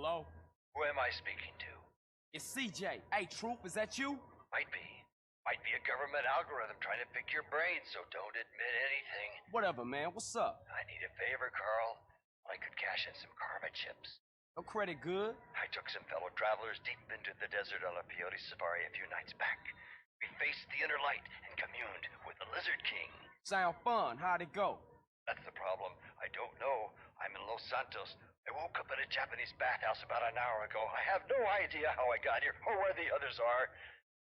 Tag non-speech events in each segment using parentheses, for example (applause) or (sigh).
Hello? Who am I speaking to? It's CJ. Hey, Troop, is that you? Might be. Might be a government algorithm trying to pick your brain, so don't admit anything. Whatever, man. What's up? I need a favor, Carl. I could cash in some karma chips. No credit good? I took some fellow travelers deep into the desert on a peyote safari a few nights back. We faced the inner light and communed with the Lizard King. Sound fun. How'd it go? That's the problem. I don't know. I'm in Los Santos. I woke up in a Japanese bathhouse about an hour ago. I have no idea how I got here or where the others are.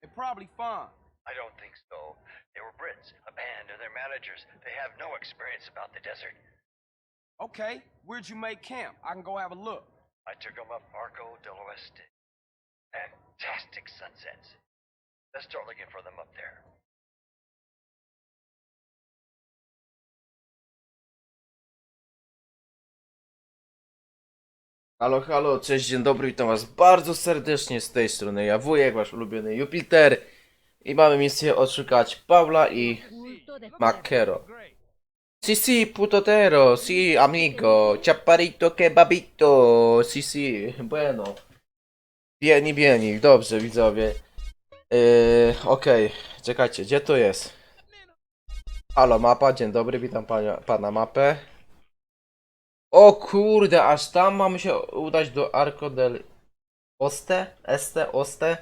They're probably fun. I don't think so. They were Brits, a band, and their managers. They have no experience about the desert. Okay, where'd you make camp? I can go have a look. I took them up Arco del Oeste. Fantastic sunsets. Let's start looking for them up there. Halo, halo, cześć, dzień dobry, witam was bardzo serdecznie z tej strony, ja wujek, wasz ulubiony Jupiter i mamy misję odszukać Paula i Makero. Si si, putotero, si amigo, chaparito kebabito, si si, bueno. Bieni, bieni, dobrze widzowie. Yy, okej, czekajcie, gdzie to jest? Halo, mapa, dzień dobry, witam pana, pana mapę. O kurde, aż tam mamy się udać do Arco del Oste? Este? Oste?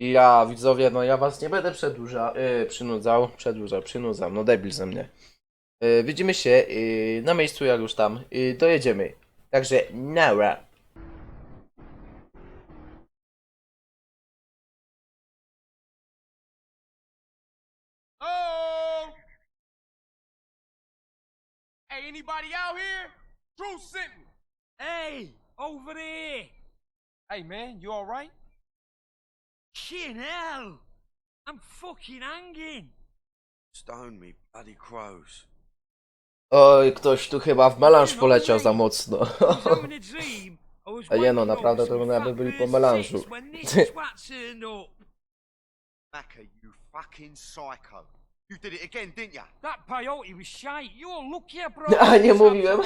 Ja, widzowie, no ja was nie będę przedłużał, yy, przynudzał, przedłużał, przynudzam, no debil ze mnie. Yy, widzimy się yy, na miejscu, jak już tam yy, dojedziemy. Także, nara. Anybody out here? Sent me. Hey, over here! Hey, man, you alright? Shin hell! I'm fucking hanging! Stone me, bloody crows. Oj, ktoś tu chyba w melanż poleciał za mocno. (laughs) A nie no, naprawdę to jakby fat byli po melanżu. (laughs) Macca, you fucking psycho. You did it again, didn't ya? That peyote was shite. You're lucky (laughs) I bro. A nie mówiłem.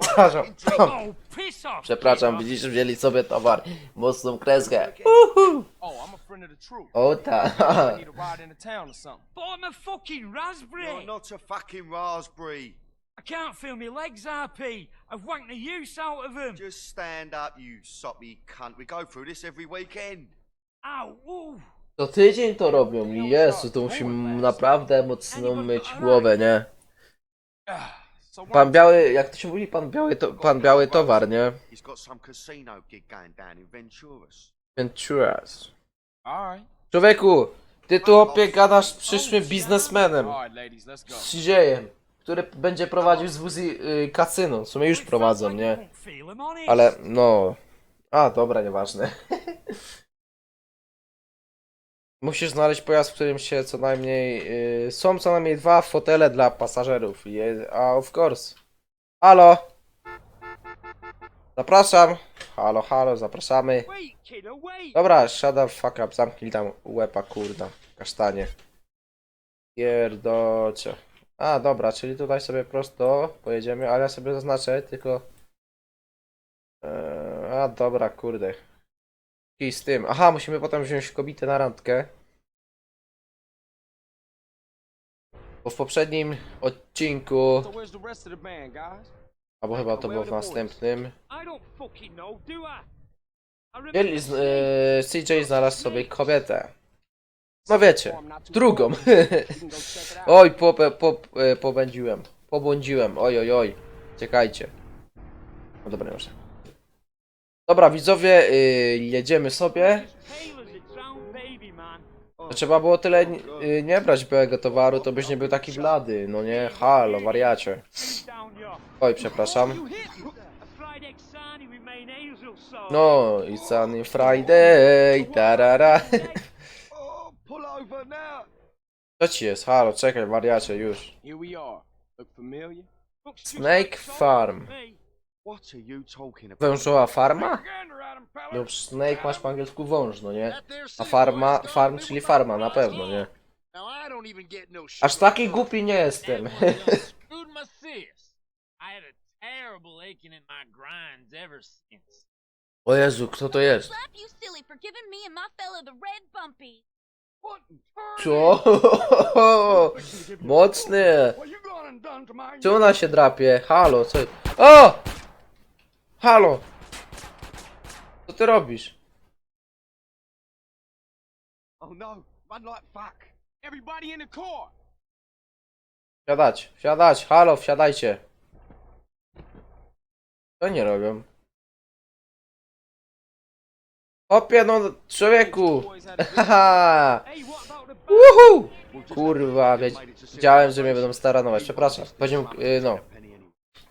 Przepraszam. Oh, piss off! Przepraszam, Peter. widzisz, wzięli sobie towar. Mocną kreskę. Oh, I'm a friend of the troop. O I tak. need a ride into town or something. But I'm a fucking raspberry. You're not a fucking raspberry. I can't feel my legs, RP. I've wanked the use out of them. Just stand up, you soppy cunt. We go through this every weekend. Ow, ooh. Co tydzień to robią i Jezu, to musimy naprawdę mocno myć głowę, nie? Pan Biały, jak to się mówi, pan Biały, to, pan Biały towar, nie? He's got some casino gig going down in Venturas. Człowieku, ty tu opie gadasz z przyszłym biznesmenem, All right, ladies, let's go. z CJ-em, który będzie prowadził z Wuzi y, kasyno, w sumie już prowadzą, nie? Ale, no... A, dobra, nieważne. (laughs) Musisz znaleźć pojazd, w którym się co najmniej... y, są co najmniej dwa fotele dla pasażerów. Je, a, of course. Halo! Zapraszam! Halo, halo, zapraszamy. Dobra, shut the fuck up, zamknij tam łepa, kurda, kasztanie. Pierdocie. A, dobra, czyli tutaj sobie prosto pojedziemy, ale ja sobie zaznaczę, tylko... Eee, a, dobra, kurde. I z tym. Aha, musimy potem wziąć kobietę na randkę. Bo w poprzednim odcinku, albo chyba to było w następnym, seeing- e, CJ znalazł sobie kobietę. No wiecie, drugą. (laughs) Oj, po, po, e, pobędziłem. Pobłądziłem. Oj, oj, oj. Czekajcie. No dobra, już. Dobra, widzowie, y, jedziemy sobie. To trzeba było tyle y, nie brać białego towaru, to byś nie był taki blady. No nie, halo, wariacie. Oj, przepraszam. No, it's sunny Friday, tarara. Oh, pull over now. Co ci jest? Halo, czekaj, wariacie, już. Here we are. Look familiar? Looks just Snake Farm. What are you talking about? Wężowa farma? No, snake masz po angielsku wąż, no nie? A farma, farm, czyli farma, na pewno, nie? No. Aż taki głupi nie jestem. (laughs) O Jezu, kto to jest? Co? (laughs) Mocny! Czemu ona się drapie? Halo, co? O! Halo! Co ty robisz? Oh no, run like fuck. Everybody in the car. Wsiadać, wsiadać, halo, wsiadajcie. Co nie robią? Hopie, no człowieku! Haha! (laughs) Uhu! Kurwa, wie, wiedziałem, że mnie będą staranować, przepraszam. Będziemy, y, no.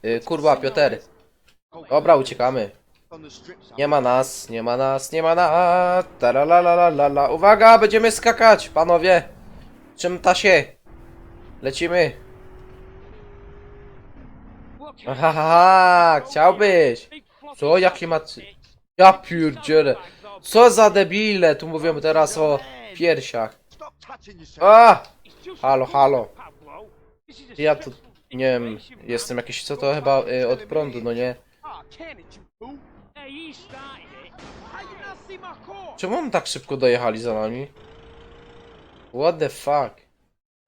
Y, kurwa, Piotr. Dobra, uciekamy. Nie ma nas, nie ma nas, nie ma nas. Taralalalala. Uwaga, będziemy skakać, panowie. Czym ta się? Lecimy. What can I Haha, chciałbyś. Co, jakie ma... Ja pierdzielę. Co za debile, tu mówimy teraz o piersiach. A! Halo, halo. Ja tu, nie wiem, jestem jakiś, co to chyba y, od prądu, no nie? Can you fool? Hey, he started it. How you not see my car? Czemu on tak szybko dojechali za nami? What the fuck?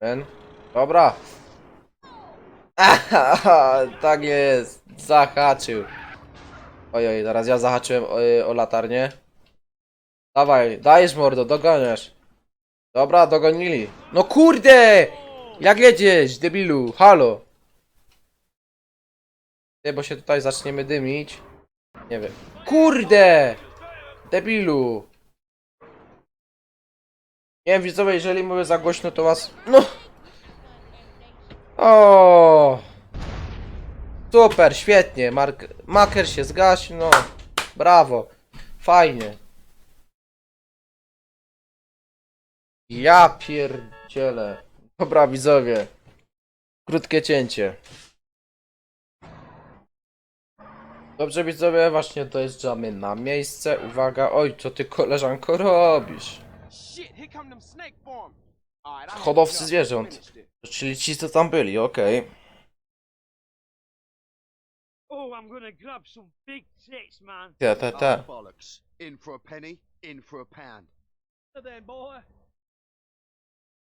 Man? Dobra. Aha, (laughs) tak jest. Zahaczył. Ojoj, zaraz ja zahaczyłem o, o latarnię. Dawaj, dajesz mordo, dogoniasz. Dobra, dogonili. No kurde! Jak jedziesz, debilu? Halo. Bo się tutaj zaczniemy dymić. Nie wiem. Kurde! Debilu! Nie wiem, widzowie, jeżeli mówię za głośno, to was... No! O! Super, świetnie. Mark... Maker się zgasił, no. Brawo. Fajnie. Ja pierdzielę. Dobra, widzowie. Krótkie cięcie. Dobrze, widzowie, właśnie dojeżdżamy na miejsce. Uwaga, oj, co ty koleżanko robisz? Hodowcy zwierząt. Czyli ci, co tam byli, okej. Oh, I'm gonna grab some big tits, man. Te, te, Oh, te. bollocks. In for a penny, in for a pound. Then, boy.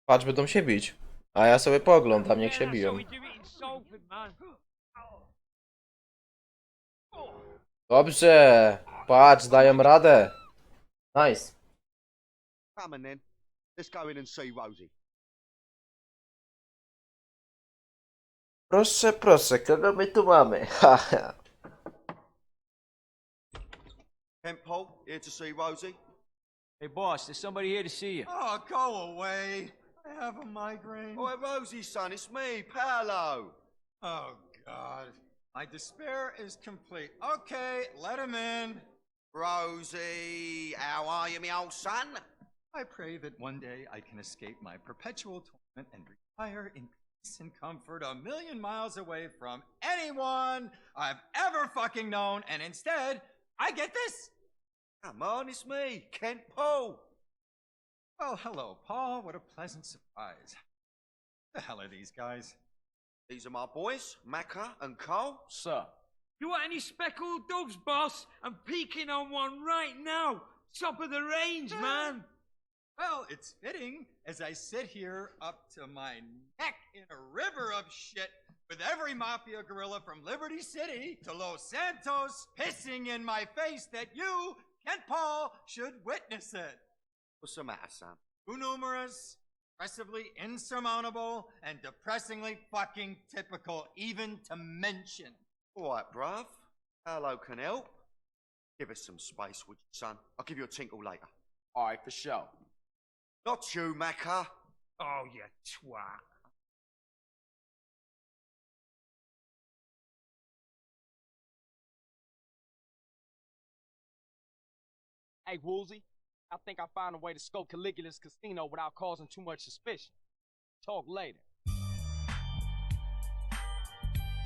Patrz, będą się bić. A ja sobie pooglądam, niech się biją. (gasps) Dobrze. Patrz, dają radę. Nice. Come on then. Let's go in and see Rosie. Proszę, proszę, kogo my tu mamy? (laughs) Haha. Kent Paul, here to see Rosie. Hey, boss, there's somebody here to see you. Oh, go away. I have a migraine. Oh, Rosie, son, it's me, Paolo. Oh, God. My despair is complete. Okay, let him in. Rosie, how are you, me old son? I pray that one day I can escape my perpetual torment and retire in peace and comfort a million miles away from anyone I've ever fucking known, and instead, I get this. Come on, it's me, Kent Poe. Well, hello, Paul. What a pleasant surprise. The hell are these guys? These are my boys, Macca and Carl. Sir. You want any speckled doves, boss? I'm peeking on one right now. Top of the range, ah. man. Well, it's fitting as I sit here up to my neck in a river of shit with every mafia gorilla from Liberty City to Los Santos pissing in my face that you, Kent Paul, should witness it. What's the matter, son? Too numerous, oppressively insurmountable, and depressingly fucking typical, even to mention. All right, bruv. Paolo can help. Give us some space, would you, son? I'll give you a tinkle later. All right, for sure. Not you, Macca. Oh, you twat. Hey, Woolsey, I think I found a way to scope Caligula's casino without causing too much suspicion. Talk later.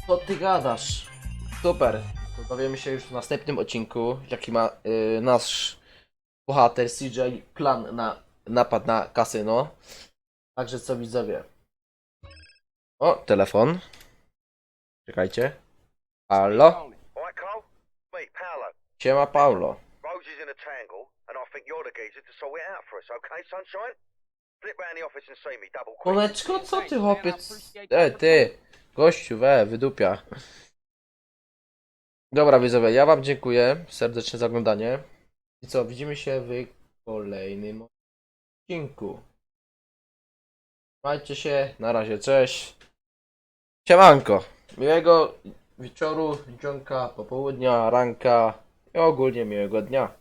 Co ty gadasz? Super. To dowiemy się już w następnym odcinku, jaki ma y, nasz bohater CJ plan na napad na kasyno. Także co widzowie? O, telefon. Czekajcie. Halo? Siema Paulo. Rose is in a tangle, and I think you're the geezer to sort it out for us, okay, sunshine? Flip round the office and see me, double quick. Co ty chłopiec? E, ty! Gościu, we, wydupia. Dobra widzowie, ja wam dziękuję serdecznie za oglądanie. I co, widzimy się w kolejnym odcinku. Trzymajcie się, na razie, cześć. Siemanko. Miłego wieczoru, dzionka, popołudnia, ranka i ogólnie miłego dnia.